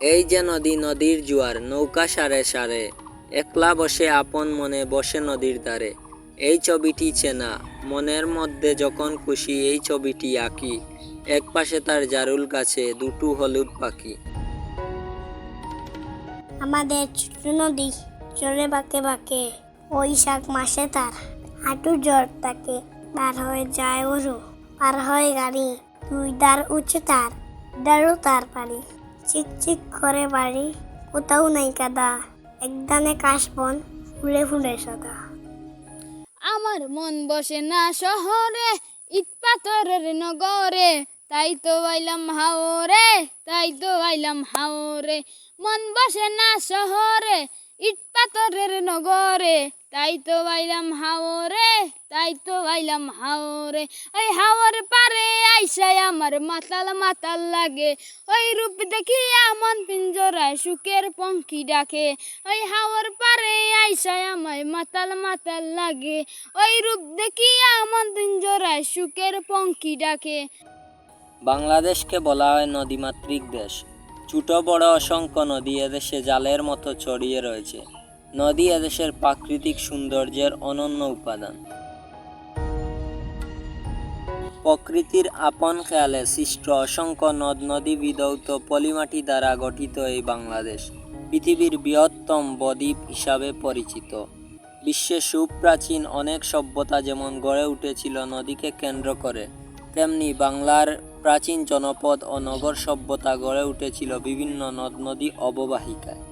এই যে নদী নদীর জোয়ার নৌকা সারে সারে একলা বসে আপন মনে বসে নদীর ধারে এই ছবিটি চেনা, মনের মধ্যে যখন খুশি এই ছবিটি আঁকি, এক পাশে তার জারুল গাছে দুটো হলুদ পাখি। আমাদের ছোট নদী চলে বাঁকে বাঁকে বৈশাখ মাসে তার। হাঁটু জ্বর তাকে পার হয়ে যায় ওরু পার হয় গাড়ি, দুই দার উঁচু তার দারু তার পারি চিক চিক করে বাড়ি। কোথাও নাই কাদা। একদানে কাশবন ফুলে ফুলে সাদা। আমার মন বসে না শহরে, ইট পাথরের নগরে। তাই তো আইলাম হাওরে, তাই তো আইলাম হাওরে। মন বসে না শহরে, ইট পাথরের নগরে। তাই তো আইলাম হাওরে, তাই তো আইলাম হাওরে। ওই হাওর পারে আইসাই আমার মাতাল মাতাল লাগে। ওই রূপ দেখিয়া মন পিঞ্জরায় সুখের পঙ্কি ডাকে। ওই হাওর পারে আইসাই আমায় মাতাল মাতাল লাগে। ওই রূপ দেখিয়া মন পিঞ্জরায় সুখের পঙ্কি ডাকে। বাংলাদেশকে বলা হয় নদীমাতৃক দেশ। ছোট বড় অসংখ্য নদী এদেশে জালের মতো ছড়িয়ে রয়েছে। নদী এদেশের প্রাকৃতিক সৌন্দর্যের অনন্য উপাদান। প্রকৃতির আপন খেয়ালে সৃষ্ট অসংখ্য নদ নদী বিধৌত পলিমাটি দ্বারা গঠিত এই বাংলাদেশ পৃথিবীর বৃহত্তম বদ্বীপ হিসাবে পরিচিত। বিশ্বের সুপ্রাচীন অনেক সভ্যতা যেমন গড়ে উঠেছিল নদীকে কেন্দ্র করে, তেমনি বাংলার প্রাচীন জনপদ ও নগর সভ্যতা গড়ে উঠেছিল বিভিন্ন নদ নদী অববাহিকায়।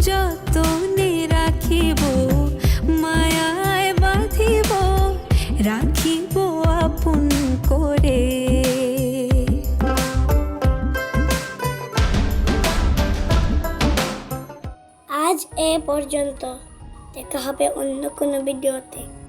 যতনে রাখিব, মায়ায় বাঁধিব, রাখিব আপন করে। আজ এ পর্যন্ত। দেখা হবে অন্য কোনো ভিডিওতে।